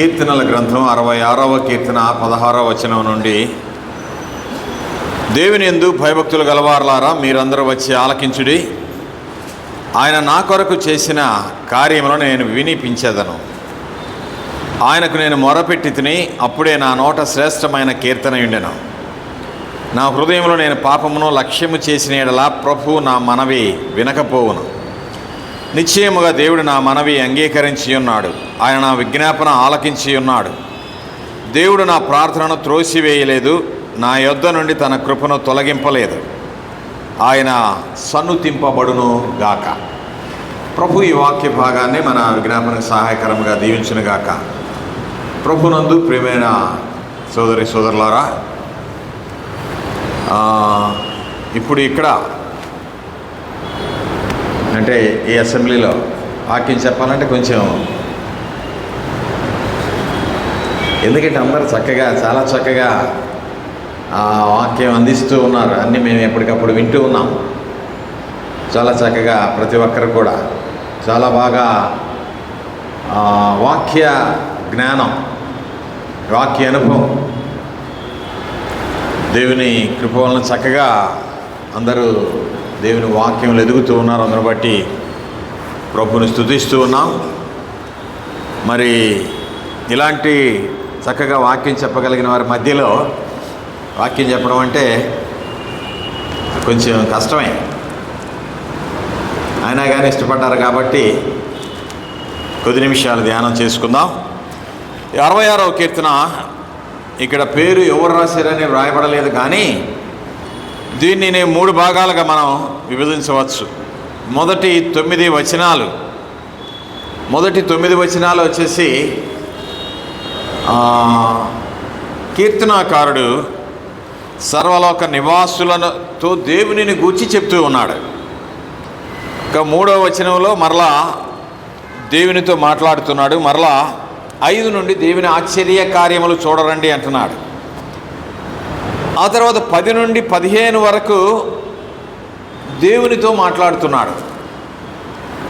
కీర్తనల గ్రంథం అరవై ఆరవ కీర్తన పదహారవ వచనం నుండి. దేవుని ఎందు భయభక్తులు గలవారులారా మీరందరూ వచ్చి ఆలకించుడి. ఆయన నా కొరకు చేసిన కార్యములను నేను వినిపించేదను. ఆయనకు నేను మొరపెట్టి తిని అప్పుడే నా నోట శ్రేష్టమైన కీర్తన ఉండెను నా హృదయంలో నేను పాపమును లక్ష్యము చేసిన ఎడలా ప్రభు నా మనవి వినకపోవును. నిశ్చయముగా దేవుడు నా మనవి అంగీకరించి ఉన్నాడు ఆయన నా విజ్ఞాపన ఆలకించి ఉన్నాడు దేవుడు నా ప్రార్థనను త్రోసివేయలేదు. నా యొద్ద నుండి తన కృపను తొలగింపలేదు. ఆయన సన్నుతింపబడును గాక. ప్రభు ఈ వాక్య భాగాన్ని మన విజ్ఞాపనకు సహాయకరంగా దీవించును గాక. ప్రభునందు ప్రియమైన సోదరి సోదరులారా ఇప్పుడు ఇక్కడ అంటే ఈ అసెంబ్లీలో వాక్యం చెప్పాలంటే కొంచెం ఎందుకంటే అందరూ చక్కగా చాలా చక్కగా ఆ వాక్యం అందిస్తూ ఉన్నారు. అన్నీ మేము ఎప్పటికప్పుడు వింటూ ఉన్నాం. చాలా చక్కగా ప్రతి ఒక్కరు కూడా చాలా బాగా వాక్య జ్ఞానం వాక్య అనుభవం దేవుని కృప వలన చక్కగా అందరూ దేవుని వాక్యంలో ఎదుగుతూ ఉన్నారు. అందరు బట్టి ప్రభుని స్థుతిస్తూ ఉన్నాం. మరి ఇలాంటి చక్కగా వాక్యం చెప్పగలిగిన వారి మధ్యలో వాక్యం చెప్పడం అంటే కొంచెం కష్టమే. అయినా కానీ ఇష్టపడ్డారు కాబట్టి కొద్ది నిమిషాలు ధ్యానం చేసుకుందాం. ఈ అరవై ఆరవ కీర్తన ఇక్కడ పేరు ఎవరు రాశారని వ్రాయబడలేదు కానీ దీన్ని నేను మూడు భాగాలుగా మనం విభజించవచ్చు. మొదటి తొమ్మిది వచనాలు. మొదటి తొమ్మిది వచనాలు వచ్చేసి కీర్తనాకారుడు సర్వలోక నివాసులతో దేవునిని గూర్చి చెప్తూ ఉన్నాడు. ఇక మూడవ వచనంలో మరలా దేవునితో మాట్లాడుతున్నాడు. మరలా ఐదు నుండి దేవుని ఆశ్చర్య కార్యములు చూడరండి అంటున్నాడు. ఆ తర్వాత పది నుండి పదిహేను వరకు దేవునితో మాట్లాడుతున్నాడు.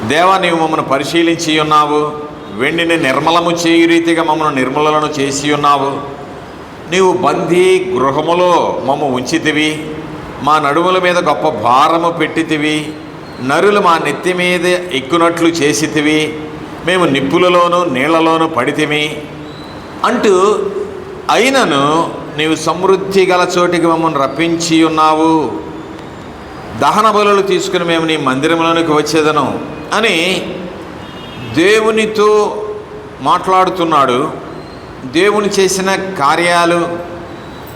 దేవా నీవు మమ్మల్ని పరిశీలించి ఉన్నావు. వెండిని నిర్మలము చేయు రీతిగా మమ్మల్ని నిర్మలను చేసి ఉన్నావు. నీవు బందీ గృహములో మమ్మ ఉంచితివి. మా నడుముల మీద గొప్ప భారము పెట్టితివి. నరులు మా నెత్తి మీద ఎక్కునట్లు చేసితివి. మేము నిప్పులలోనూ నీళ్ళలోనూ పడితిమి. అంటూ అయినను నీవు సమృద్ధి గల చోటికి మమ్మల్ని రప్పించి ఉన్నావు. దహన బలులు తీసుకుని మేము నీ మందిరంలోనికి వచ్చేదను అని దేవునితో మాట్లాడుతున్నాడు. దేవుని చేసిన కార్యాలు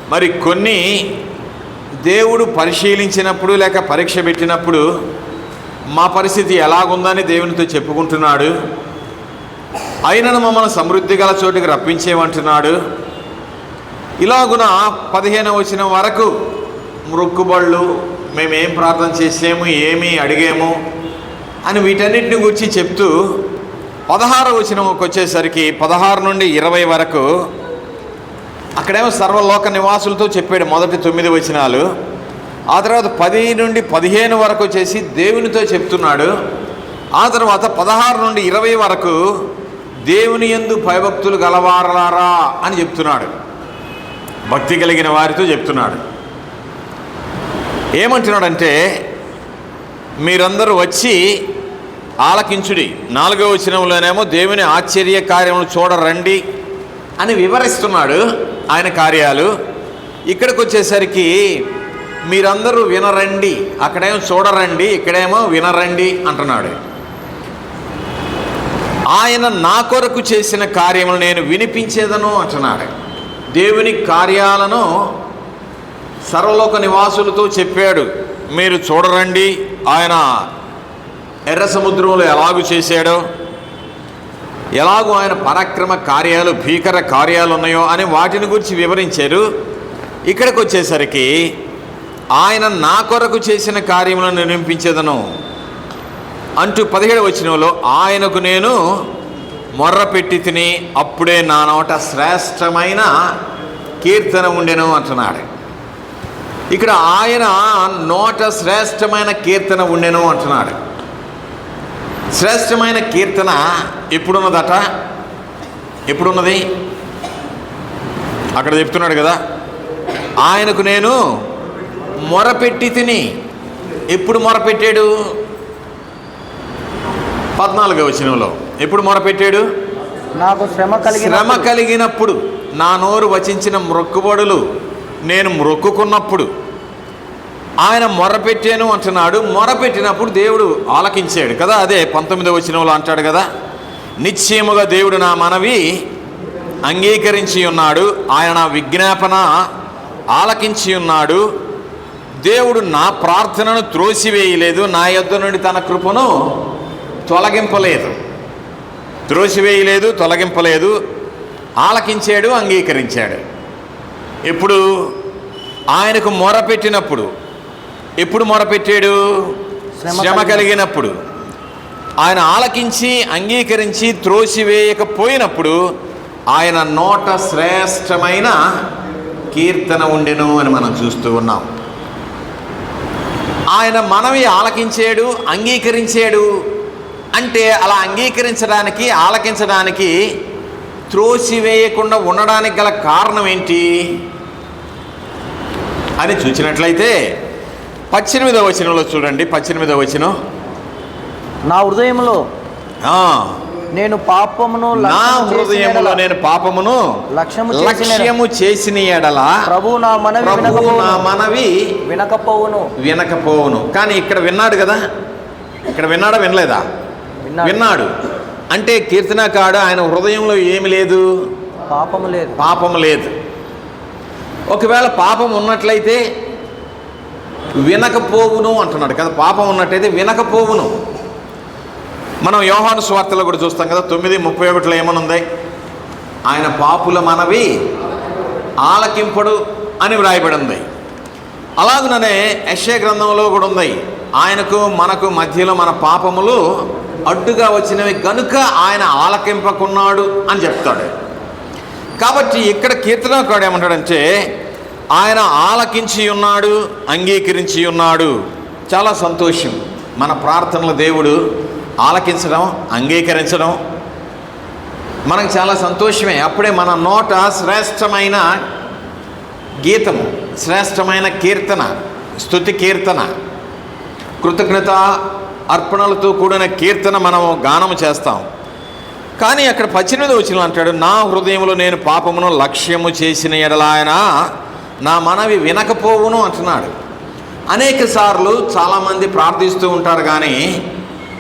మరి కొన్ని దేవుడు పరిశీలించినప్పుడు లేక పరీక్ష పెట్టినప్పుడు మా పరిస్థితి ఎలాగుందని దేవునితో చెప్పుకుంటున్నాడు. అయినను మమ్మల్ని సమృద్ధి గల చోటికి రప్పించేమంటున్నాడు ఇలాగున పదిహేను వచ్చిన వరకు మృక్కుబళ్ళు మేమేం ప్రార్థన చేసాము ఏమి అడిగాము అని వీటన్నిటిని గురించి చెప్తూ పదహారు వచనంకి వచ్చేసరికి పదహారు నుండి ఇరవై వరకు అక్కడేమో సర్వలోక నివాసులతో చెప్పాడు మొదటి తొమ్మిది వచనాలు. ఆ తర్వాత పది నుండి పదిహేను వరకు వచ్చేసి దేవునితో చెప్తున్నాడు. ఆ తర్వాత పదహారు నుండి ఇరవై వరకు దేవుని ఎందు భయభక్తులు గలవారలారా అని చెప్తున్నాడు. భక్తి కలిగిన వారితో చెప్తున్నాడు. ఏమంటున్నాడంటే మీరందరూ వచ్చి ఆలకించుడి. నాలుగో వచనంలోనేమో దేవుని ఆశ్చర్య కార్యములు చూడరండి అని వివరిస్తున్నాడు ఆయన కార్యాలు. ఇక్కడికి వచ్చేసరికి మీరందరూ వినరండి అక్కడేమో చూడరండి ఇక్కడేమో వినరండి అంటున్నాడు. ఆయన నా కొరకు చేసిన కార్యములు నేను వినిపించేదను అంటున్నాడు. దేవుని కార్యాలను సర్వలోక నివాసులతో చెప్పాడు. మీరు చూడరండి ఆయన ఎర్ర సముద్రంలో ఎలాగు చేశాడో ఎలాగో ఆయన పరాక్రమ కార్యాలు భీకర కార్యాలు ఉన్నాయో అని వాటిని గురించి వివరించారు. ఇక్కడికి వచ్చేసరికి ఆయన నా కొరకు చేసిన కార్యములను నిర్మించేదను. అంటూ పదిహేడు వచనంలో ఆయనకు నేను మొర్ర పెట్టి తిని అప్పుడే నా నోట శ్రేష్టమైన కీర్తన ఉండెను అంటున్నాడు. ఇక్కడ ఆయన నోట శ్రేష్టమైన కీర్తన ఉండెను అంటున్నాడు. శ్రేష్టమైన కీర్తన ఎప్పుడున్నదట? ఎప్పుడున్నది? అక్కడ చెప్తున్నాడు కదా ఆయనకు నేను మొరపెట్టి తిని. ఎప్పుడు మొరపెట్టాడు పద్నాలుగో వచనంలో. ఎప్పుడు మొరపెట్టాడు? నాకు శ్రమ కలిగిన శ్రమ కలిగినప్పుడు. నా నోరు వచించిన మ్రొక్కుబడులు నేను మ్రొక్కుకున్నప్పుడు. ఆయన మొరపెట్టాను అంటున్నాడు. మొరపెట్టినప్పుడు దేవుడు ఆలకించాడు కదా అదే పంతొమ్మిదవ వచనంలో అంటాడు కదా. నిశ్చయముగా దేవుడు నా మనవి అంగీకరించి ఉన్నాడు. ఆయన నా విజ్ఞాపన ఆలకించి ఉన్నాడు. దేవుడు నా ప్రార్థనను త్రోసివేయలేదు. నా యొద్ద నుండి తన కృపను తొలగింపలేదు. త్రోసివేయలేదు తొలగింపలేదు. ఆలకించాడు అంగీకరించాడు. ఇప్పుడు ఆయనకు మొరపెట్టినప్పుడు ఎప్పుడు మొరపెట్టాడు? శ్రమ కలిగినప్పుడు. ఆయన ఆలకించి అంగీకరించి త్రోసివేయకపోయినప్పుడు ఆయన నోట శ్రేష్టమైన కీర్తన ఉండెను అని మనం చూస్తూ ఉన్నాం. ఆయన మనవి ఆలకించాడు అంగీకరించాడు. అంటే అలా అంగీకరించడానికి ఆలకించడానికి త్రోసివేయకుండా ఉండడానికి గల కారణం ఏంటి? అని చూసినట్లయితే పద్దెనిమిదవ వచనంలో చూడండి పద్దెనిమిదవ వచనం. నా హృదయంలో నేను పాపమును నా ఎడల. నేను పాపమును లక్ష్యము చేసిన ఎడల. ప్రభు నా మనవి నా మనవి వినకపోవును. వినకపోవును. కానీ ఇక్కడ విన్నాడు కదా? ఇక్కడ విన్నాడా వినలేదా? విన్నాడు. అంటే కీర్తనకాడు ఆయన హృదయంలో ఏమి లేదు? పాపము లేదు. పాపం లేదు. ఒకవేళ పాపం ఉన్నట్లయితే వినకపోవును అంటున్నాడు కదా. పాపం ఉన్నట్టయితే వినకపోవును. మనం యోహాను స్వార్తలో కూడా చూస్తాం కదా తొమ్మిది ముప్పై ఒకటిలో ఏమనుంది? ఆయన పాపుల మనవి ఆలకింపడు అని వ్రాయబడి ఉంది అలాగుననే యశ్య గ్రంథంలో కూడా ఉంది. ఆయనకు మనకు మధ్యలో మన పాపములు అడ్డుగా వచ్చినవి గనుక ఆయన ఆలకింపకున్నాడు అని చెప్తాడు. కాబట్టి ఇక్కడ కీర్తనకాడు ఏమంటాడంటే ఆయన ఆలకించి ఉన్నాడు అంగీకరించి ఉన్నాడు. చాలా సంతోషం. మన ప్రార్థనలు దేవుడు ఆలకించడం అంగీకరించడం మనకు చాలా సంతోషమే. అప్పుడే మన నోట శ్రేష్టమైన గీతము శ్రేష్టమైన కీర్తన స్తుతి కీర్తన కృతజ్ఞత అర్పణలతో కూడిన కీర్తన మనము గానము చేస్తాం. కానీ అక్కడ పద్దెనిమిది వచ్చిన అంటాడు నా హృదయంలో నేను పాపమును లక్ష్యము చేసిన ఎడలాయన నా మనవి వినకపోవును అంటున్నాడు. అనేక సార్లు చాలామంది ప్రార్థిస్తూ ఉంటారు కానీ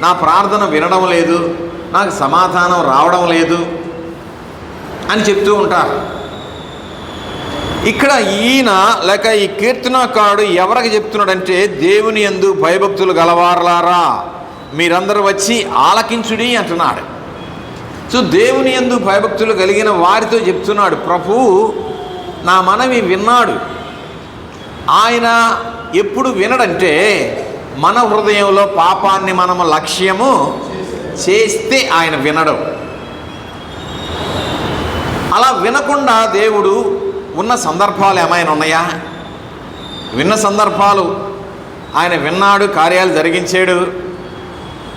నా ప్రార్థన వినడం లేదు నాకు సమాధానం రావడం లేదు అని చెప్తూ ఉంటారు. ఇక్కడ ఈయన లేక ఈ కీర్తనకారుడు ఎవరికి చెప్తున్నాడంటే దేవుని యందు భయభక్తులు గలవారలారా మీరందరూ వచ్చి ఆలకించుడి అంటున్నాడు. సో దేవుని యందు భయభక్తులు కలిగిన వారితో చెప్తున్నాడు ప్రభు నా మనవి విన్నాడు. ఆయన ఎప్పుడు వినడంటే మన హృదయంలో పాపాన్ని మనము లక్ష్యము చేస్తే ఆయన వినడం. అలా వినకుండా దేవుడు ఉన్న సందర్భాలు ఏమైనా ఉన్నాయా? విన్న సందర్భాలు ఆయన విన్నాడు కార్యాలు జరిగించాడు.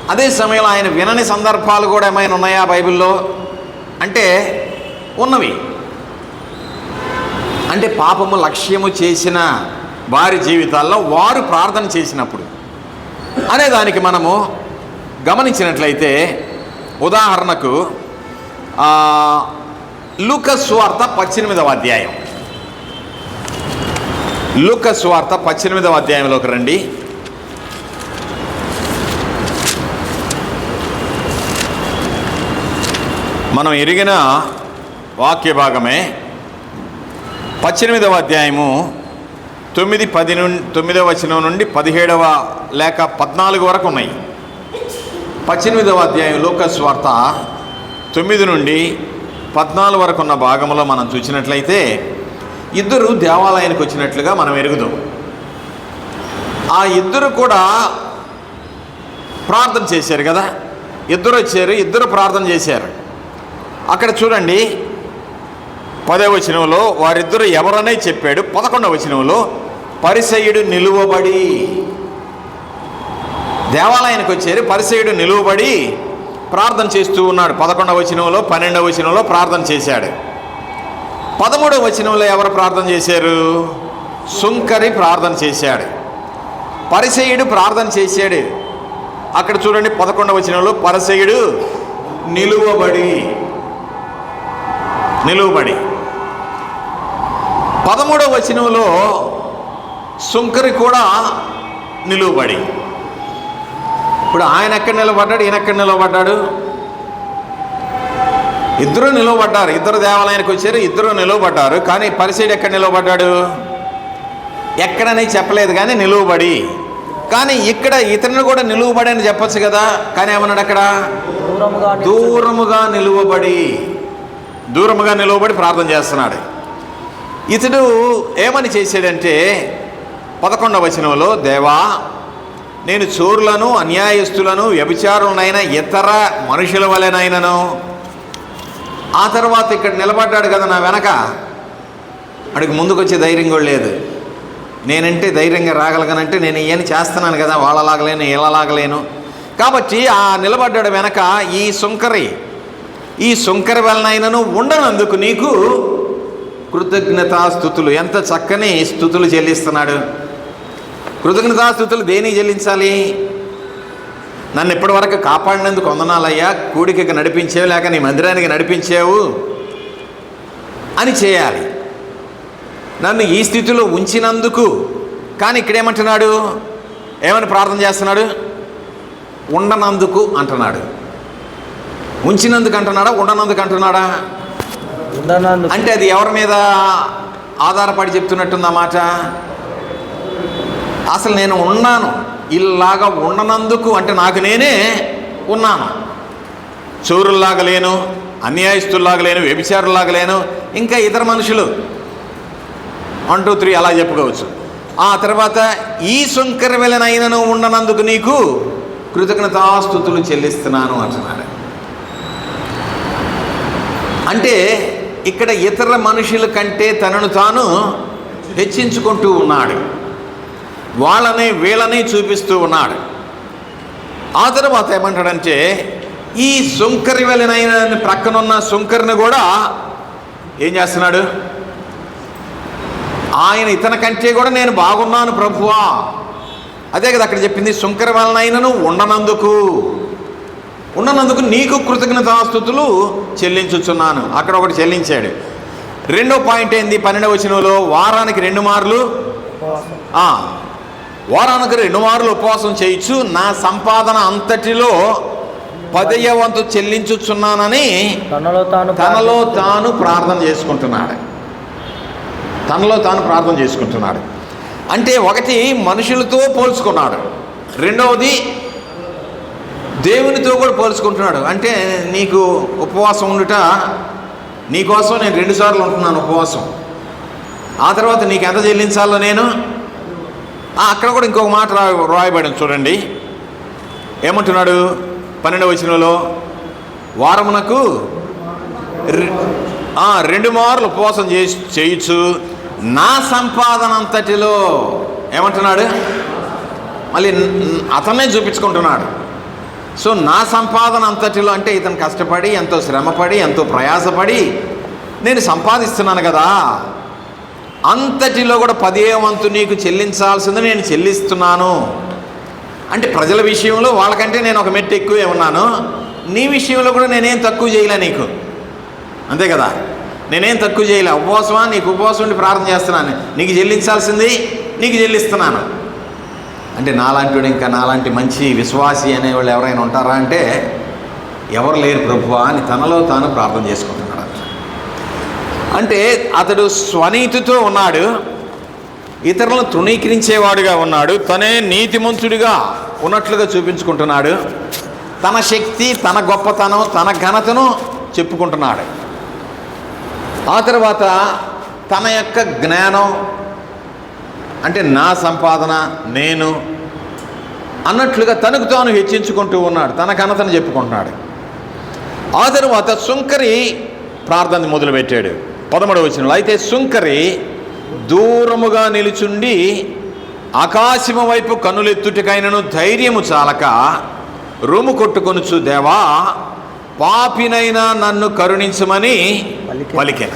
అదే సమయంలో ఆయన వినని సందర్భాలు కూడా ఏమైనా ఉన్నాయా బైబిల్లో? అంటే ఉన్నవి. అంటే పాపము లక్ష్యము చేసిన వారి జీవితాల్లో వారు ప్రార్థన చేసినప్పుడు. అనే దానికి మనము గమనించినట్లయితే ఉదాహరణకు ఆ, లూకస్ వార్త పద్దెనిమిదవ అధ్యాయం. లూకస్ వార్త పద్దెనిమిదవ అధ్యాయంలోకి రండి. మనం ఎరిగిన వాక్య భాగమే పద్దెనిమిదవ అధ్యాయము తొమ్మిది పది నుండి తొమ్మిదవ వచనం నుండి పదిహేడవ లేక పద్నాలుగు వరకు ఉన్నాయి. పద్దెనిమిదవ అధ్యాయం లోకస్ వార్త తొమ్మిది నుండి పద్నాలుగు వరకు ఉన్న భాగంలో మనం చూసినట్లయితే ఇద్దరు దేవాలయానికి వచ్చినట్లుగా మనం ఎరుగుదాం. ఆ ఇద్దరు కూడా ప్రార్థన చేశారు కదా? ఇద్దరు వచ్చారు ఇద్దరు ప్రార్థన చేశారు. అక్కడ చూడండి పదే వచనంలో వారిద్దరు ఎవరనే చెప్పాడు. పదకొండవ వచనంలో పరిసయుడు నిలువబడి. దేవాలయానికి వచ్చారు పరిసయుడు నిలువబడి ప్రార్థన చేస్తూ ఉన్నాడు. పదకొండవ వచనంలో పన్నెండవ వచనంలో ప్రార్థన చేశాడు. పదమూడవ వచనంలో ఎవరు ప్రార్థన చేశారు? సుంకరి ప్రార్థన చేశాడు. పరిసయుడు ప్రార్థన చేశాడు. అక్కడ చూడండి పదకొండవ వచనంలో పరిసయుడు నిలువబడి నిలువబడి. పదమూడవ వచనంలో సుంకరి కూడా నిలువబడి. ఇప్పుడు ఆయన ఎక్కడ నిలబడ్డాడు? ఈయన ఎక్కడ నిలబడ్డాడు? ఇద్దరు నిలవబడ్డారు ఇద్దరు దేవాలయానికి వచ్చారు ఇద్దరు నిలవబడ్డారు కానీ పరిసైడ్ ఎక్కడ నిలవబడ్డాడు ఎక్కడని చెప్పలేదు కానీ నిలువబడి. కానీ ఇక్కడ ఇతరుని కూడా నిలువబడి అని చెప్పొచ్చు కదా. కానీ ఏమన్నాడు అక్కడ? దూరముగా నిలువబడి. దూరముగా నిలువబడి ప్రార్థన చేస్తున్నాడు. ఇతడు ఏమని చేశాడంటే పదకొండవ వచనంలో దేవా నేను చోరులను అన్యాయస్తులను వ్యభిచారులనైనా ఇతర మనుషుల వలెనైనను ఆ తర్వాత ఇక్కడ నిలబడ్డాడు కదా నా వెనక. అడిగి ముందుకు వచ్చే ధైర్యం కూడా లేదు. నేనంటే ధైర్యంగా రాగలగనంటే నేను ఏం చేస్తున్నాను కదా వాళ్ళలాగలేను ఇళ్ళలాగలేను కాబట్టి ఆ నిలబడ్డాడు వెనక ఈ సుంకరి. ఈ సుంకరి వలనైనను ఉండనందుకు నీకు కృతజ్ఞతాస్థుతులు. ఎంత చక్కని స్థుతులు చెల్లిస్తున్నాడు. కృతజ్ఞతాస్థుతులు దేనికి చెల్లించాలి? నన్ను ఇప్పటి వరకు కాపాడినందుకు వందనాలయ్యా. కూడికకి నడిపించావు లేక నీ మందిరానికి నడిపించావు అని చేయాలి. నన్ను ఈ స్థితిలో ఉంచినందుకు. కానీ ఇక్కడ ఏమంటున్నాడు ఏమని ప్రార్థన చేస్తున్నాడు? ఉండనందుకు అంటున్నాడు. ఉంచినందుకు అంటున్నాడా ఉండనందుకు. అంటున్నాడా అంటే అది ఎవరి మీద ఆధారపడి చెప్తున్నట్టుంది ఆ మాట? అసలు నేను ఉన్నాను. ఇలాగా ఉండనందుకు అంటే నాకు నేనే ఉన్నాను. చోరుల్లాగా లేను అన్యాయస్తుల్లాగా లేను వ్యభిచారుల్లాగా లేను ఇంకా ఇతర మనుషులు. వన్ టూ త్రీ అలా చెప్పుకోవచ్చు. ఆ తర్వాత ఈ శంకర వెలనైనను ఉండనందుకు నీకు కృతజ్ఞతాస్థుతులు చెల్లిస్తున్నాను అంటున్నాడు. అంటే ఇక్కడ ఇతర మనుషుల కంటే తనను తాను హెచ్చించుకుంటూ ఉన్నాడు. వాళ్ళని వీళ్ళని చూపిస్తూ ఉన్నాడు. ఆ తర్వాత ఏమంటాడంటే ఈ సుంకరి వెళ్ళినైన ప్రక్కనున్న సుంకరిని కూడా ఏం చేస్తున్నాడు? ఆయన ఇతని కంటే కూడా నేను బాగున్నాను ప్రభువా. అదే కదా అక్కడ చెప్పింది సుంకరి వలనైనను ఉండనందుకు. ఉండనందుకు నీకు కృతజ్ఞతాస్థుతులు చెల్లించుచున్నాను. అక్కడ ఒకటి చెల్లించాడు. రెండో పాయింట్ ఏంది? పన్నెండవ వచనంలో వారానికి రెండు మార్లు? వారానికి రెండు మార్లు ఉపవాసం చేయొచ్చు నా సంపాదన అంతటిలో పదయ్య వంతు చెల్లించుచున్నానని తనలో తాను తనలో తాను ప్రార్థన చేసుకుంటున్నాడు. తనలో తాను ప్రార్థన చేసుకుంటున్నాడు. అంటే ఒకటి మనుషులతో పోల్చుకున్నాడు. రెండవది దేవునితో కూడా పోల్చుకుంటున్నాడు. అంటే నీకు ఉపవాసం ఉండుట నీకోసం నేను రెండుసార్లు ఉంటున్నాను ఉపవాసం. ఆ తర్వాత నీకు ఎంత చెల్లించాలో నేను? అక్కడ కూడా ఇంకొక మాట రా రాయబడింది చూడండి. ఏమంటున్నాడు? పన్నెండవ వచనంలో వారమునకు రెండు మార్లు ఉపవాసం చేసి చేయొచ్చు నా సంపాదన అంతటిలో ఏమంటున్నాడు? మళ్ళీ అతనే చూపించుకుంటున్నాడు. సో నా సంపాదన అంతటిలో అంటే ఇతను కష్టపడి ఎంతో శ్రమపడి ఎంతో ప్రయాసపడి నేను సంపాదిస్తున్నాను కదా. అంతటిలో కూడా పదే వంతు నీకు చెల్లించాల్సింది నేను చెల్లిస్తున్నాను. అంటే ప్రజల విషయంలో వాళ్ళకంటే నేను ఒక మెట్టు ఎక్కువే ఉన్నాను. నీ విషయంలో కూడా నేనేం తక్కువ చేయలే నీకు. అంతే కదా? నేనేం తక్కువ చేయలే. ఉపవాసమా? నీకు ఉపవాసం ఉండి ప్రార్థన చేస్తున్నాను. నీకు చెల్లించాల్సింది నీకు చెల్లిస్తున్నాను. అంటే నాలాంటి ఇంకా నాలాంటి మంచి విశ్వాసి అనేవాళ్ళు ఎవరైనా ఉంటారా అంటే ఎవరు లేరు ప్రభువా అని తనలో తాను ప్రార్థన చేసుకుంటాను అంటే అతడు స్వనీతితో ఉన్నాడు ఇతరులను తృణీకరించేవాడుగా ఉన్నాడు తనే నీతిమంతుడిగా ఉన్నట్లుగా చూపించుకుంటున్నాడు తన శక్తి తన గొప్పతనం తన ఘనతను చెప్పుకుంటున్నాడు. ఆ తర్వాత తన యొక్క జ్ఞానం అంటే నా సంపాదన నేను అన్నట్లుగా తనకు తాను హెచ్చించుకుంటూ ఉన్నాడు తన ఘనతను చెప్పుకుంటున్నాడు. ఆ తర్వాత సుంకరి ప్రార్థన మొదలుపెట్టాడు. పదమూడవ వచనంలో అయితే సుంకరి దూరముగా నిలుచుండి ఆకాశము వైపు కన్నులెత్తుటికైనను ధైర్యము చాలక రొమ్ము కొట్టుకొనుచు దేవా పాపినైనా నన్ను కరుణించమని. పలికెను.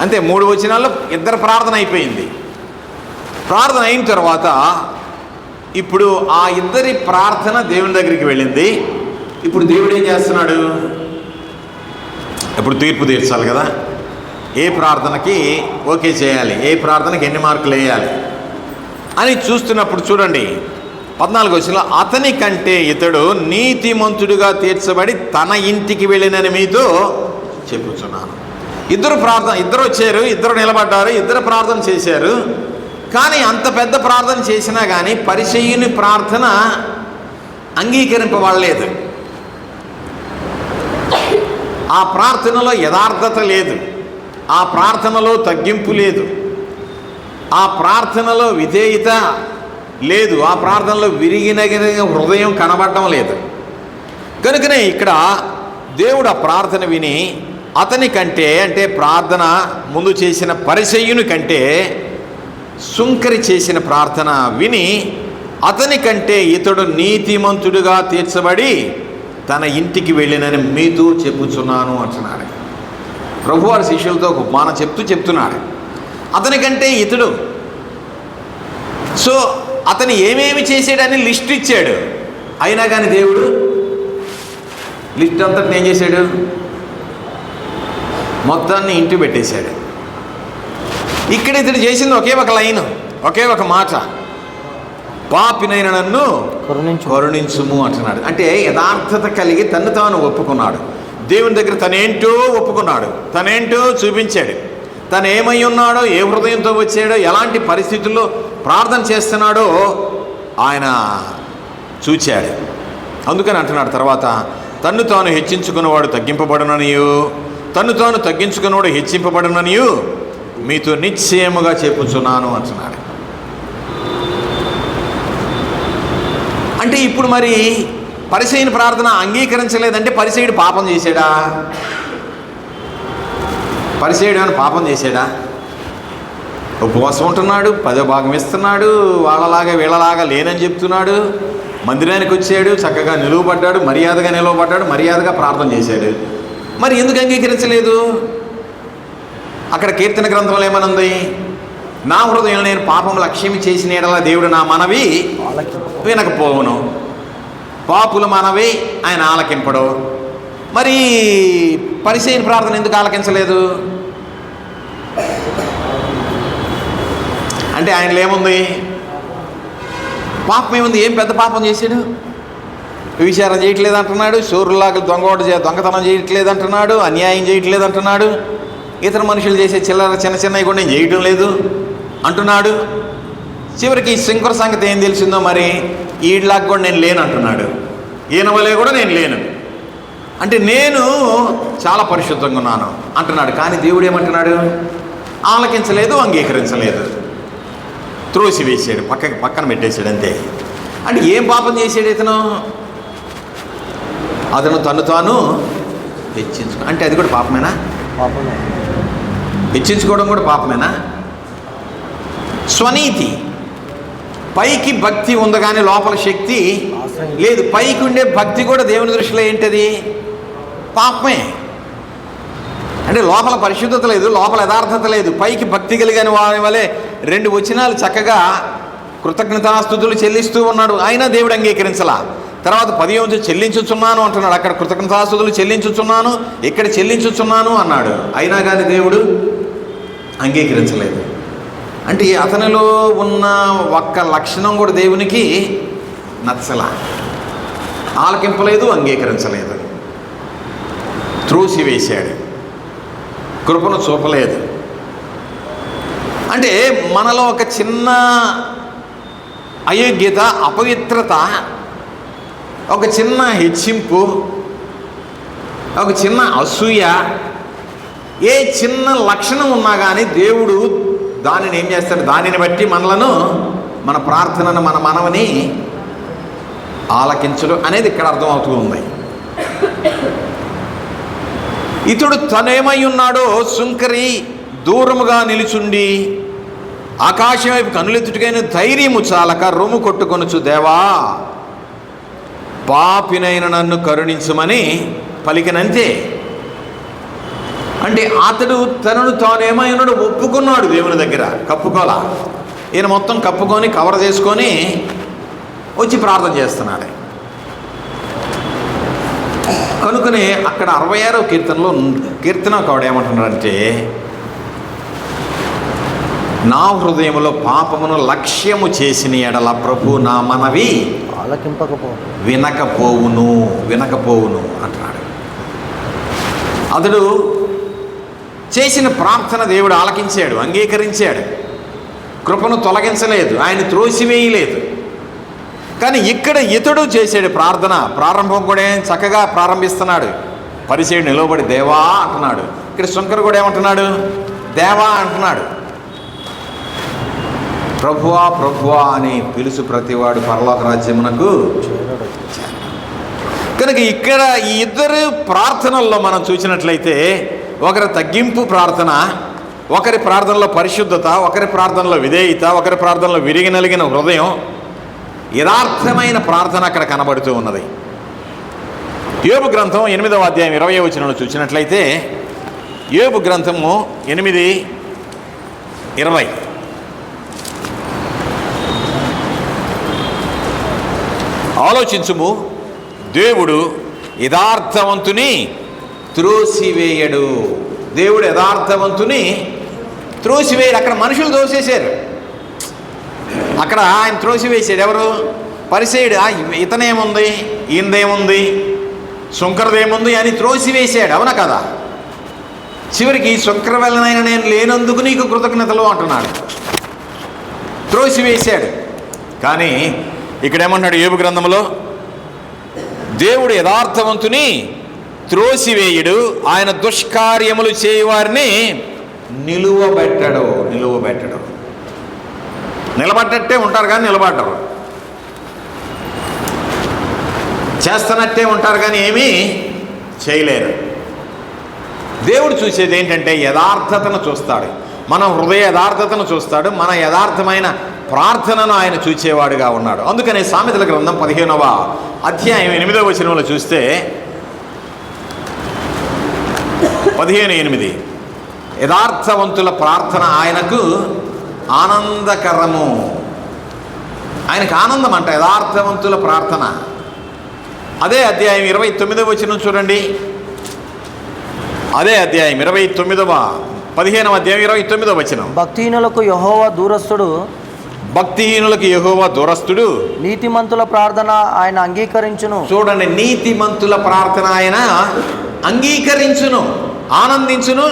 అంతే మూడు వచనాల్లో ఇద్దరు ప్రార్థన అయిపోయింది. ప్రార్థన అయిన తర్వాత ఇప్పుడు ఆ ఇద్దరి ప్రార్థన దేవుని దగ్గరికి వెళ్ళింది. ఇప్పుడు దేవుడు ఏం చేస్తున్నాడు? ఇప్పుడు తీర్పు తీర్చాలి కదా. ఏ ప్రార్థనకి ఓకే చేయాలి ఏ ప్రార్థనకి ఎన్ని మార్కులు వేయాలి అని చూస్తున్నప్పుడు చూడండి. పద్నాలుగు వచ్చిన అతని కంటే ఇతడు నీతిమంతుడిగా తీర్చబడి తన ఇంటికి వెళ్ళినని మీతో చెప్పుచున్నాను. ఇద్దరు ప్రార్థన ఇద్దరు వచ్చారు ఇద్దరు నిలబడ్డారు ఇద్దరు ప్రార్థన చేశారు. కానీ అంత పెద్ద ప్రార్థన చేసినా కానీ పరిచయుని ప్రార్థన అంగీకరింపబడలేదు. ఆ ప్రార్థనలో యథార్థత లేదు. ఆ ప్రార్థనలో తగ్గింపు లేదు. ఆ ప్రార్థనలో విధేయత లేదు. ఆ ప్రార్థనలో విరిగినగిన హృదయం కనబడటం లేదు. కనుకనే ఇక్కడ దేవుడు ఆ ప్రార్థన విని అతని కంటే అంటే ప్రార్థన ముందు చేసిన పరిచయుని కంటే సుంకరి చేసిన ప్రార్థన విని అతని కంటే ఇతడు నీతిమంతుడిగా తీర్చబడి తన ఇంటికి వెళ్ళినని మీతో చెప్పుచున్నాను అంటున్నాడు. ప్రభువారి శిష్యులతో ఒక ఉపమానం చెప్తూ చెప్తున్నాడు. అతనికంటే ఇతడు. సో అతను ఏమేమి చేసాడని లిస్ట్ ఇచ్చాడు. అయినా కానీ దేవుడు లిస్ట్ అంతటిని ఏం చేశాడు? మొత్తాన్ని ఇంటి పెట్టేశాడు. ఇక్కడ ఇతడు చేసింది ఒకే ఒక లైన్ ఒకే ఒక మాట. పాపినైన నన్ను కరుణించు కరుణించుము అంటున్నాడు. అంటే యథార్థత కలిగి తను తాను ఒప్పుకున్నాడు. దేవుని దగ్గర తనేంటో ఒప్పుకున్నాడు తనేంటో చూపించాడు. తను ఏమై ఉన్నాడో ఏ హృదయంతో వచ్చాడో ఎలాంటి పరిస్థితుల్లో ప్రార్థన చేస్తున్నాడో ఆయన చూచాడు. అందుకని అంటున్నాడు తర్వాత తన్ను తాను హెచ్చించుకున్నవాడు తగ్గింపబడుననియు తన్ను తాను తగ్గించుకున్నవాడు హెచ్చింపబడుననియు మీతో నిశ్చయముగా చెప్పుచున్నాను అంటున్నాడు. అంటే ఇప్పుడు మరి పరిసైన ప్రార్థన అంగీకరించలేదంటే పరిసయుడు పాపం చేశాడా? పరిసయుడు అని పాపం చేశాడా? ఉపవాసం ఉంటున్నాడు పదో భాగం ఇస్తున్నాడు వాళ్ళలాగా వీళ్ళలాగా లేనని చెప్తున్నాడు మందిరానికి వచ్చాడు చక్కగా నిలువబడ్డాడు మర్యాదగా నిలువబడ్డాడు మర్యాదగా ప్రార్థన చేశాడు. మరి ఎందుకు అంగీకరించలేదు? అక్కడ కీర్తన గ్రంథంలో ఏమనుంది నా హృదయంలో నేను పాపం లక్ష్యం చేసిన ఎడల దేవుడు నా మనవి వాళ్ళకి వినకపోవును. పాపుల మనవి ఆయన ఆలకింపడు. మరి పరిచయం ప్రార్థన ఎందుకు ఆలకించలేదు? అంటే ఆయనలో ఏముంది? పాపం ఏముంది? ఏం పెద్ద పాపం చేశాడు? విచారం చేయట్లేదు అంటున్నాడు షోరులాగా దొంగోట చే దొంగతనం చేయట్లేదు అంటున్నాడు అన్యాయం చేయట్లేదు అంటున్నాడు ఇతర మనుషులు చేసే చిల్లర చిన్న చిన్నవి కూడా నేను చేయటం లేదు అంటున్నాడు. చివరికి ఈ శంకర సంగతి ఏం తెలిసిందో మరి ఈడ్లాగా కూడా నేను లేను అంటున్నాడు. ఈయన వలే కూడా నేను లేను. అంటే నేను చాలా పరిశుద్ధంగా ఉన్నాను అంటున్నాడు. కానీ దేవుడు ఏమంటున్నాడు? ఆలకించలేదు అంగీకరించలేదు. త్రోసి వేసాడు పక్కకి పక్కన పెట్టేశాడు అంతే. అంటే ఏం పాపం చేశాడు ఇతను? అతను తను తాను హెచ్చించుకో అంటే అది కూడా పాపమేనా? పాపమే. హెచ్చించుకోవడం కూడా పాపమేనా? స్వనీతి. పైకి భక్తి ఉంది కానీ లోపల శక్తి లేదు. పైకి ఉండే భక్తి కూడా దేవుని దృష్టిలో ఏంటది? పాపమే. అంటే లోపల పరిశుద్ధత లేదు లోపల యథార్థత లేదు. పైకి భక్తి కలిగిన వారి వలె రెండు వచనాలు చక్కగా కృతజ్ఞతాస్థుతులు చెల్లిస్తూ ఉన్నాడు. అయినా దేవుడు అంగీకరించలా. తర్వాత పదిహేను చెల్లించుచున్నాను అంటున్నాడు. అక్కడ కృతజ్ఞతాస్థుతులు చెల్లించుచున్నాను ఇక్కడ చెల్లించుచున్నాను అన్నాడు. అయినా కానీ దేవుడు అంగీకరించలేదు. అంటే అతనిలో ఉన్న ఒక్క లక్షణం కూడా దేవునికి నచ్చల. ఆలకింపలేదు అంగీకరించలేదు. త్రూసివేశాడు. కృపను చూపలేదు. అంటే మనలో ఒక చిన్న అయోగ్యత అపవిత్రత ఒక చిన్న హెచ్చింపు ఒక చిన్న అసూయ ఏ చిన్న లక్షణం ఉన్నా కానీ దేవుడు దానిని ఏం చేస్తాడు? దానిని బట్టి మనలను మన ప్రార్థనను మన మనవని ఆలకించడం అనేది ఇక్కడ అర్థమవుతూ ఉంది. ఇతడు తనేమై ఉన్నాడో సుంకరి దూరముగా నిలుచుండి ఆకాశం వైపు కనులెత్తుటికైన ధైర్యము చాలక రొమ్ము కొట్టుకొనుచు దేవా పాపినైన నన్ను కరుణించమని పలికినంతే అంటే అతడు తనను తానేమైనాడు ఒప్పుకున్నాడు దేవుని దగ్గర. కప్పుకోలా. ఈయన మొత్తం కప్పుకొని కవర్ చేసుకొని వచ్చి ప్రార్థన చేస్తున్నాడు. కనుకనే అక్కడ అరవై ఆరో కీర్తనలో కీర్తన ఒకడు ఏమంటున్నాడంటే నా హృదయంలో పాపమును లక్ష్యము చేసిన ఎడల ప్రభు నా మనవి ఆలకింపకపో వినకపోవును వినకపోవును అంటున్నాడు. అతడు చేసిన ప్రార్థన దేవుడు ఆలకించాడు అంగీకరించాడు. కృపను తొలగించలేదు ఆయన త్రోసివేయలేదు. కానీ ఇక్కడ ఇతడు చేసాడు ప్రార్థన ప్రారంభం కూడా ఏం చక్కగా ప్రారంభిస్తున్నాడు. పరిచయుడు నిలవబడి దేవా అంటున్నాడు. ఇక్కడ శంకర్ కూడా ఏమంటున్నాడు? దేవా అంటున్నాడు. ప్రభువా ప్రభువా అని పిలుసు ప్రతివాడు పరలోక రాజ్యమునకు కనుక ఇక్కడ ఈ ఇద్దరు ప్రార్థనల్లో మనం చూసినట్లయితే ఒకరి తగ్గింపు ప్రార్థన ఒకరి ప్రార్థనలో పరిశుద్ధత ఒకరి ప్రార్థనలో విధేయత ఒకరి ప్రార్థనలో విరిగి నలిగిన హృదయం యథార్థమైన ప్రార్థన అక్కడ కనబడుతూ ఉన్నది. యోబు గ్రంథం ఎనిమిదవ అధ్యాయం ఇరవై వచనంలో చూసినట్లయితే యోబు గ్రంథము ఎనిమిది ఇరవై. ఆలోచించుము దేవుడు యథార్థవంతుని త్రోసివేయడు. దేవుడు యథార్థవంతుని త్రోసివేయడు. అక్కడ మనుషులు దోసేశారు. అక్కడ ఆయన త్రోసివేశాడు. ఎవరు? పరిసేయుడు. ఇతనేముంది? ఈయనదేముంది? శుంకరదేముంది అని త్రోసివేశాడు. అవునా కదా? చివరికి శుంకర వెళ్ళనైనా నేను లేనందుకు నీకు కృతజ్ఞతలు అంటున్నాడు. త్రోసివేశాడు. కానీ ఇక్కడేమంటున్నాడు ఏబు గ్రంథంలో? దేవుడు యథార్థవంతుని త్రోసివేయుడు ఆయన దుష్కార్యములు చేయవారిని నిలువబెట్టడు నిలువబెట్టడు. నిలబడ్డట్టే ఉంటారు కానీ నిలబడ్డరు. చేస్తున్నట్టే ఉంటారు కానీ ఏమీ చేయలేరు. దేవుడు చూసేది ఏంటంటే యథార్థతను చూస్తాడు. మన హృదయ యథార్థతను చూస్తాడు. మన యథార్థమైన ప్రార్థనను ఆయన చూచేవాడుగా ఉన్నాడు. అందుకనే సామెతల గ్రంథం పదిహేనవ అధ్యాయం ఎనిమిదవ వచనంలో చూస్తే పదిహేను ఎనిమిది. యథార్థవంతుల ప్రార్థన ఆయనకు ఆనందకరము. ఆయనకు ఆనందం అంట యథార్థవంతుల ప్రార్థన. అదే అధ్యాయం ఇరవై తొమ్మిదవ వచనం చూడండి. అదే అధ్యాయం ఇరవై తొమ్మిదవ పదిహేనవ అధ్యాయం ఇరవై తొమ్మిదవ వచనం. భక్తిహీనులకు యహోవ దూరస్తుడు. భక్తిహీనులకు యెహోవా దూరస్తుడు. నీతిమంతుల ప్రార్థన ఆయన అంగీకరించును. చూడండి నీతిమంతుల ప్రార్థన ఆయన అంగీకరించును. ఆనందించును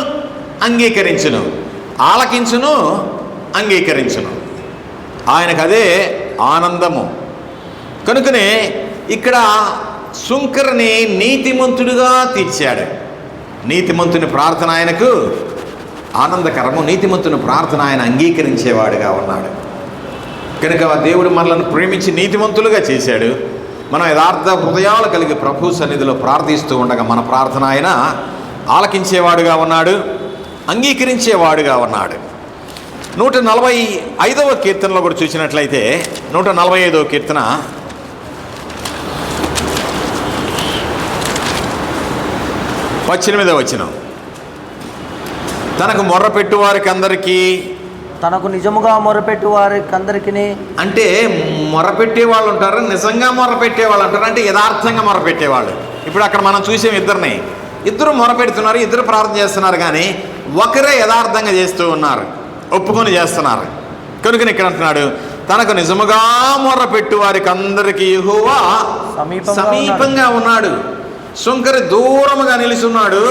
అంగీకరించును. ఆలకించును అంగీకరించును. ఆయనకు అదే ఆనందము. కనుకనే ఇక్కడ శుంకర్ని నీతిమంతుడిగా తీర్చాడు. నీతిమంతుని ప్రార్థన ఆయనకు ఆనందకరము. నీతిమంతుని ప్రార్థన ఆయన అంగీకరించేవాడుగా ఉన్నాడు. కనుక దేవుడు మనల్ని ప్రేమించి నీతిమంతులుగా చేశాడు. మనం యథార్థ హృదయాలు కలిగి ప్రభు సన్నిధిలో ప్రార్థిస్తూ ఉండగా మన ప్రార్థన ఆయన ఆలకించేవాడుగా ఉన్నాడు అంగీకరించేవాడుగా ఉన్నాడు. నూట నలభై ఐదవ కీర్తనలో కూడా చూసినట్లయితే నూట నలభై ఐదవ కీర్తన పద్దెనిమిదవ వచనం తనకు మొర్ర పెట్టు వారికి అందరికీ తనకు నిజముగా మొరపెట్టు వారికి అందరికి అంటే మొరపెట్టే వాళ్ళు ఉంటారు నిజంగా మొరపెట్టే వాళ్ళు ఉంటారు అంటే యథార్థంగా మొరపెట్టేవాళ్ళు ఇప్పుడు అక్కడ మనం చూసాం ఇద్దరిని. ఇద్దరు మొరపెడుతున్నారు ఇద్దరు ప్రార్థన చేస్తున్నారు కానీ ఒకరే యథార్థంగా చేస్తూ ఉన్నారు ఒప్పుకొని చేస్తున్నారు. కనుక ఇక్కడ అంటున్నాడు తనకు నిజముగా మొరపెట్టు వారికి అందరికీ యెహోవా సమీపంగా ఉన్నాడు. శుంకరి దూరముగా నిలుచున్నాడు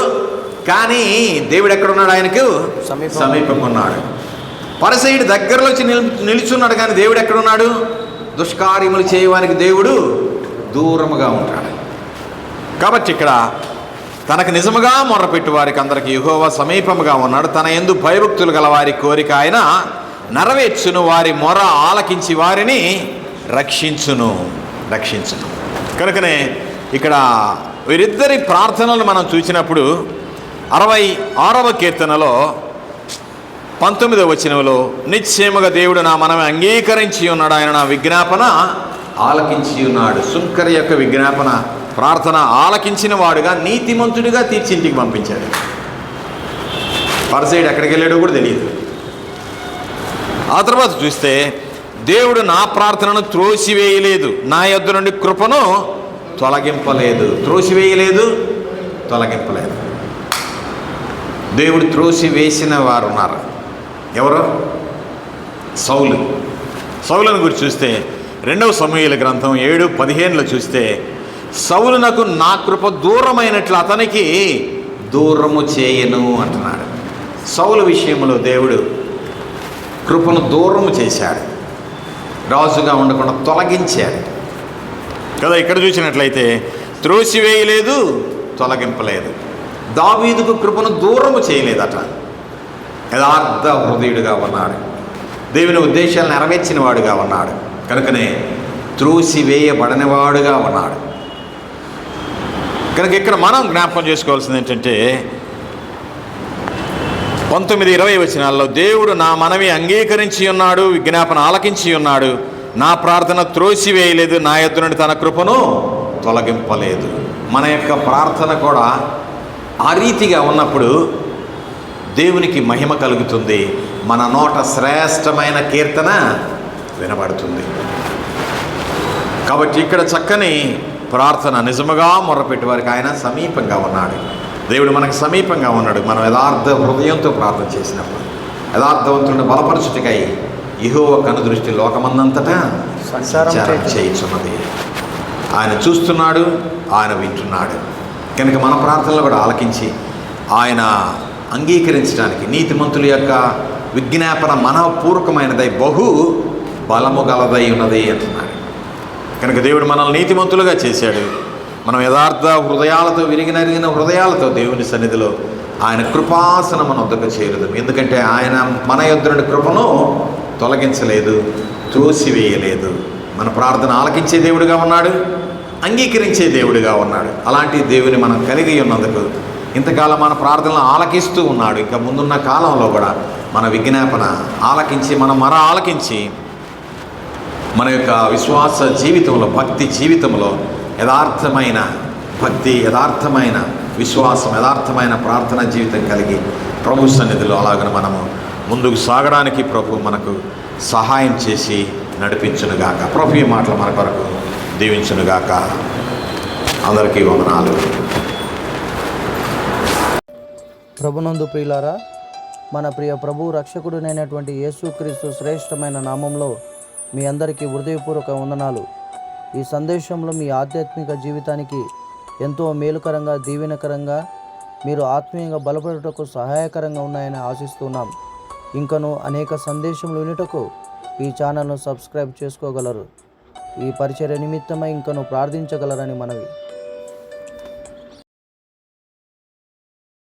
కానీ దేవుడు ఎక్కడ ఉన్నాడు ఆయనకు? సమీపంగా. ఉన్నాడు. పరసయుడు దగ్గరలో వచ్చి నిల్ నిలుచున్నాడు కానీ దేవుడు ఎక్కడున్నాడు? దుష్కార్యములు చేయడానికి దేవుడు దూరముగా ఉంటాడు. కాబట్టి ఇక్కడ తనకు నిజముగా మొర్రపెట్టు వారికి అందరికి యుహోవా సమీపముగా ఉన్నాడు. తన ఎందు భయభక్తులు గల వారి కోరిక ఆయన నెరవేర్చును. వారి మొర ఆలకించి వారిని రక్షించును. రక్షించును. కనుకనే ఇక్కడ వీరిద్దరి ప్రార్థనలు మనం చూసినప్పుడు అరవై ఆరవ కీర్తనలో పంతొమ్మిదవ వచనంలో నిశ్చయముగా దేవుడు నా మనమే అంగీకరించి ఉన్నాడు. ఆయన నా విజ్ఞాపన ఆలకించి ఉన్నాడు. శుంకర్ యొక్క విజ్ఞాపన ప్రార్థన ఆలకించిన వాడుగా నీతిమంతుడిగా తీర్చింటికి పంపించాడు. పరసైడు ఎక్కడికి వెళ్ళాడో కూడా తెలియదు. ఆ తర్వాత చూస్తే దేవుడు నా ప్రార్థనను త్రోసివేయలేదు. నా యొద్ద నుండి కృపను తొలగింపలేదు. త్రోసివేయలేదు తొలగింపలేదు. దేవుడు త్రోసి వేసిన వారు ఉన్నారు ఎవరు? సౌలు. సౌలను గురించి చూస్తే రెండవ సమూహల గ్రంథం ఏడు పదిహేనులో చూస్తే సౌలునకు నా కృప దూరమైనట్లు అతనికి దూరము చేయను అంటున్నాడు. సౌలు విషయంలో దేవుడు కృపను దూరము చేశాడు. రాజుగా ఉండకుండా తొలగించాడు. కదా ఇక్కడ చూసినట్లయితే త్రోసివేయలేదు తొలగింపలేదు. దావీదుకు కృపను దూరము చేయలేదట. యథార్థ హృదయుడిగా ఉన్నాడు. దేవుని ఉద్దేశాలు నెరవేర్చిన వాడుగా ఉన్నాడు. కనుకనే త్రోసివేయబడనివాడుగా ఉన్నాడు. కనుక ఇక్కడ మనం జ్ఞాపకం చేసుకోవాల్సింది ఏంటంటే పంతొమ్మిది ఇరవై వచనాల్లో దేవుడు నా మనవి అంగీకరించి ఉన్నాడు విజ్ఞాపన ఆలకించి ఉన్నాడు. నా ప్రార్థన త్రోసివేయలేదు నా ఎద్దు నుండి తన కృపను తొలగింపలేదు. మన యొక్క ప్రార్థన కూడా ఆ రీతిగా ఉన్నప్పుడు దేవునికి మహిమ కలుగుతుంది. మన నోట శ్రేష్టమైన కీర్తన వినబడుతుంది. కాబట్టి ఇక్కడ చక్కని ప్రార్థన నిజముగా మొర్రపెట్టి వారికి ఆయన సమీపంగా ఉన్నాడు. దేవుడు మనకు సమీపంగా ఉన్నాడు. మనం యథార్థ హృదయంతో ప్రార్థన చేసినప్పుడు యథార్థవంతుడిని బలపరచుటకై ఇహోవ కనుదృష్టి లోకమందంతటా సంచారం సంచారం చేయుచు. చేయించున్నది. ఆయన చూస్తున్నాడు ఆయన వింటున్నాడు. కనుక మన ప్రార్థనలు కూడా ఆలకించి ఆయన అంగీకరించడానికి నీతిమంతుల యొక్క విజ్ఞాపన మనపూర్వకమైనదై బహు బలము గలదై ఉన్నది అంటున్నాడు. కనుక దేవుడు మనల్ని నీతిమంతులుగా చేశాడు. మనం యథార్థ హృదయాలతో విరిగినరిగిన హృదయాలతో దేవుని సన్నిధిలో ఆయన కృపాసనం మన వద్దకు చేరదు ఎందుకంటే ఆయన మన యొద్ద కృపను తొలగించలేదు త్రోసివేయలేదు. మన ప్రార్థన ఆలకించే దేవుడిగా ఉన్నాడు అంగీకరించే దేవుడిగా ఉన్నాడు. అలాంటి దేవుని మనం కలిగి ఉన్నందుకు ఇంతకాలం మన ప్రార్థనలు ఆలకిస్తూ ఉన్నాడు. ఇంకా ముందున్న కాలంలో కూడా మన విజ్ఞాపన ఆలకించి మన మర ఆలకించి మన యొక్క విశ్వాస జీవితంలో భక్తి జీవితంలో యథార్థమైన భక్తి యథార్థమైన విశ్వాసం యథార్థమైన ప్రార్థన జీవితం కలిగి ప్రభు సన్నిధిలో అలాగన మనము ముందుకు సాగడానికి ప్రభు మనకు సహాయం చేసి నడిపించునుగాక. ప్రభు ఈ మాటలు మన కొరకు దీవించునుగాక. అందరికీ వందనాలు. ప్రభునందు ప్రియులారా మన ప్రియ ప్రభు రక్షకుడునైనటువంటి యేసుక్రీస్తు శ్రేష్టమైన నామంలో మీ అందరికీ హృదయపూర్వక వందనాలు. ఈ సందేశంలో మీ ఆధ్యాత్మిక జీవితానికి ఎంతో మేలుకరంగా దీవెనకరంగా మీరు ఆత్మీయంగా బలపడుటకు సహాయకరంగా ఉన్నాయని ఆశిస్తున్నాం. ఇంకను అనేక సందేశములు వినుటకు ఈ ఛానల్ను సబ్స్క్రైబ్ చేసుకోగలరు. ఈ పరిచర్య నిమిత్తమై ఇంకను ప్రార్థించగలరని మనవి.